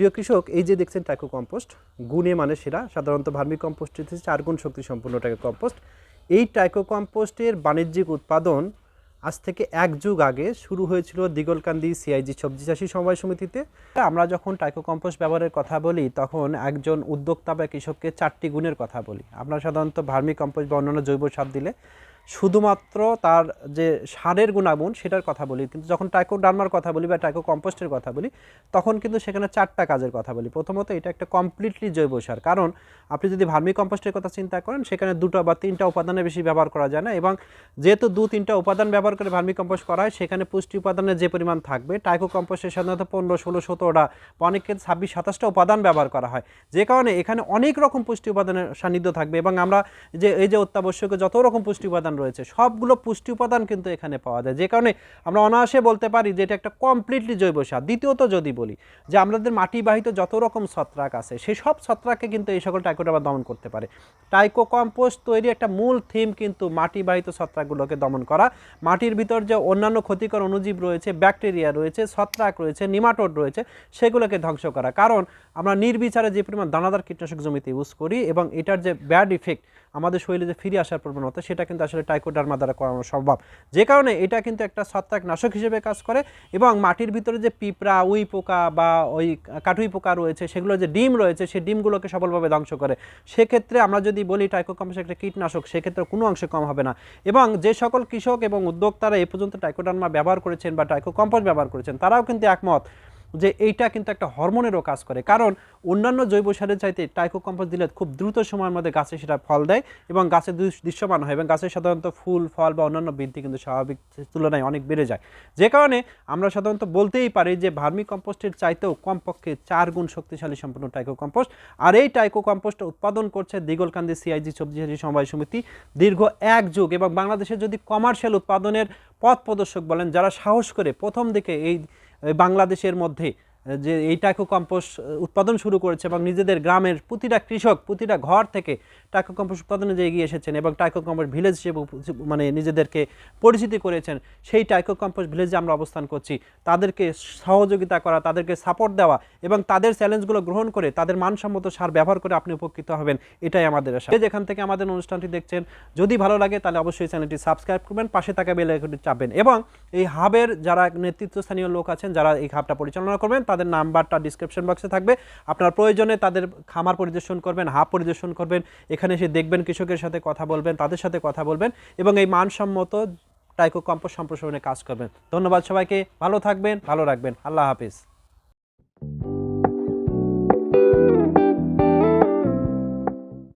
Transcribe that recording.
প্রিয় কৃষক, এই যে দেখছেন টাইকো কম্পোস্ট গুণে মানে সেরা, সাধারণত ভার্মি কম্পোস্ট হচ্ছে চার গুণ শক্তি সম্পূর্ণ টাইকো কম্পোস্ট এই টাইকো কম্পোস্টের বাণিজ্যিক উৎপাদন আজ থেকে এক যুগ আগে শুরু হয়েছিল দিগলকান্দি সিআইজি সবজি চাষী সমবায় সমিতিতে। আমরা যখন টাইকো কম্পোস্ট ব্যবহারের কথা বলি, তখন একজন উদ্যোক্তা বা কৃষককে চারটি গুণের কথা বলি। আমরা সাধারণত ভার্মি কম্পোস্ট বা অন্যান্য জৈব সার দিলে শুধুমাত্র তার যে সারের গুণাগুণ সেটার কথা বলি, কিন্তু যখন টাইকো ডার্মার কথা বলি বা টাইকো কম্পোস্টের কথা বলি, তখন কিন্তু সেখানে চারটা কাজের কথা বলি। প্রথমত এটা একটা কমপ্লিটলি জৈব সার। কারণ আপনি যদি ভার্মি কম্পোস্টের কথা চিন্তা করেন, সেখানে দুটো বা তিনটা উপাদানের বেশি ব্যবহার করা যায় না এবং যেহেতু দু তিনটা উপাদান ব্যবহার করে ভার্মি কম্পোস্ট করা হয়, সেখানে পুষ্টি উপাদানের যে পরিমাণ থাকবে টাইকো কম্পোস্টে সাধারণত পনেরো, ষোলো, সতেরোটা বা অনেক ক্ষেত্রে ছাব্বিশ, সাতাশটা উপাদান ব্যবহার করা হয়। যে কারণে এখানে অনেক রকম পুষ্টি উপাদানের সান্নিধ্য থাকবে এবং আমরা যে, এই যে অত্যাবশ্যকীয় যত রকম পুষ্টি উপাদান রয়েছে। সবগুলো পুষ্টি উপাদান কিন্তু এখানে পাওয়া যায়। যে কারণে আমরা অনায়াসে বলতে পারি যে এটা একটা কমপ্লিটলি জৈব সার। দ্বিতীয়ত যদি বলি যে আমাদের মাটিবাহিত যত রকম ছত্রাক আছে সেই সব ছত্রাককে কিন্তু এই সকল টাইকোডার্মা দমন করতে পারে। টাইকো কম্পোস্ট তৈরি একটা মূল থিম কিন্তু মাটিবাহিত ছত্রাকগুলোকে দমন করা। মাটির ভিতর যে অন্যান্য ক্ষতিকর অনুজীব রয়েছে ব্যাকটেরিয়া রয়েছে, ছত্রাক রয়েছে নিমাটোড রয়েছে, সেগুলোকে ধ্বংস করা। কারণ আমরা নির্বিচারে যে পরিমাণ দানাদার কীটনাশক জমিতে ইউজ করি এবং এটার যে ব্যাড ইফেক্ট আমাদের শরীরে যে ফিরে আসার প্রবণতা, সেটা কিন্তু আসলে টাইকোডার্মা দ্বারা করানো সম্ভব। যে কারণে এটা কিন্তু একটা ছত্রাক নাশক হিসেবে কাজ করে এবং মাটির ভিতরে যে পিঁপড়া, উই পোকা বা ওই কাটুই পোকা রয়েছে, সেগুলো যে ডিম রয়েছে সেই ডিমগুলোকে সফলভাবে ধ্বংস করে। সেক্ষেত্রে আমরা যদি বলি টাইকো একটা কীটনাশক, সেক্ষেত্রে কোনো অংশে কম হবে না। এবং যে সকল কৃষক এবং উদ্যোক্তারা এ পর্যন্ত টাইকোডার্মা ব্যবহার করেছেন বা টাইকো কম্পোস্ট ব্যবহার করেছেন, তারাও কিন্তু একমত। যে এইটা কিন্তু একটা হরমোনেরও কাজ করে। কারণ অন্যান্য জৈব সারের চাইতে টাইকো কম্পোস্ট দিলে খুব দ্রুত সময়ের মধ্যে গাছে সেটা ফল দেয় এবং গাছে দৃশ্যমান হয় এবং গাছের সাধারণত ফুল, ফল বা অন্যান্য বৃদ্ধি কিন্তু স্বাভাবিক তুলনায় অনেক বেড়ে যায়। যে কারণে আমরা সাধারণত বলতেই পারি যে ভার্মি কম্পোস্টের চাইতেও কমপক্ষে চার গুণ শক্তিশালী সম্পূর্ণ টাইকো কম্পোস্ট আর এই টাইকো কম্পোস্ট উৎপাদন করছে দিগলকান্দি সিআইজি সবজি সমবায় সমিতি দীর্ঘ এক যুগ এবং বাংলাদেশের যদি কমার্শিয়াল উৎপাদনের পথ প্রদর্শক বলেন, যারা সাহস করে প্রথম দিকে এই বাংলাদেশের মধ্যে যে এই টাইকো কম্পোস্ট উৎপাদন শুরু করেছে এবং নিজেদের গ্রামের প্রতিটা কৃষক, প্রতিটা ঘর থেকে টাইকো কম্পোস্ট উৎপাদনে যে এগিয়ে এসেছেন এবং টাইকো কম্পোস্ট ভিলেজ হিসেবে মানে নিজেদেরকে পরিচিতি করেছেন, সেই টাইকো কম্পোস্ট ভিলেজে আমরা অবস্থান করছি। তাদেরকে সহযোগিতা করা, তাদেরকে সাপোর্ট দেওয়া এবং তাদের চ্যালেঞ্জগুলো গ্রহণ করে, তাদের মানসম্মত সার ব্যবহার করে আপনি উপকৃত হবেন। এটাই আমাদের আশা। যেখান থেকে আমাদের অনুষ্ঠানটি দেখছেন, যদি ভালো লাগে তাহলে অবশ্যই চ্যানেলটি সাবস্ক্রাইব করবেন, পাশে থাকা বেল আইকনটি চাপবেন এবং এই হাবের যারা নেতৃত্বস্থানীয় লোক আছেন, যারা এই হাবটা পরিচালনা করবেন তাদের নাম্বারটা ডিসক্রিপশন বক্সে থাকবে। আপনার প্রয়োজনে তাদের খামার পরিদর্শন করবেন, হাব পরিদর্শন করবেন, এখানে এসে দেখবেন কৃষকের সাথে কথা বলবেন, তাদের সাথে কথা বলবেন এবং এই মানসম্মত টাইকো কম্পোস্ট সম্প্রসারণে কাজ করবেন। ধন্যবাদ সবাইকে, ভালো থাকবেন, ভালো রাখবেন। আল্লাহ হাফিজ।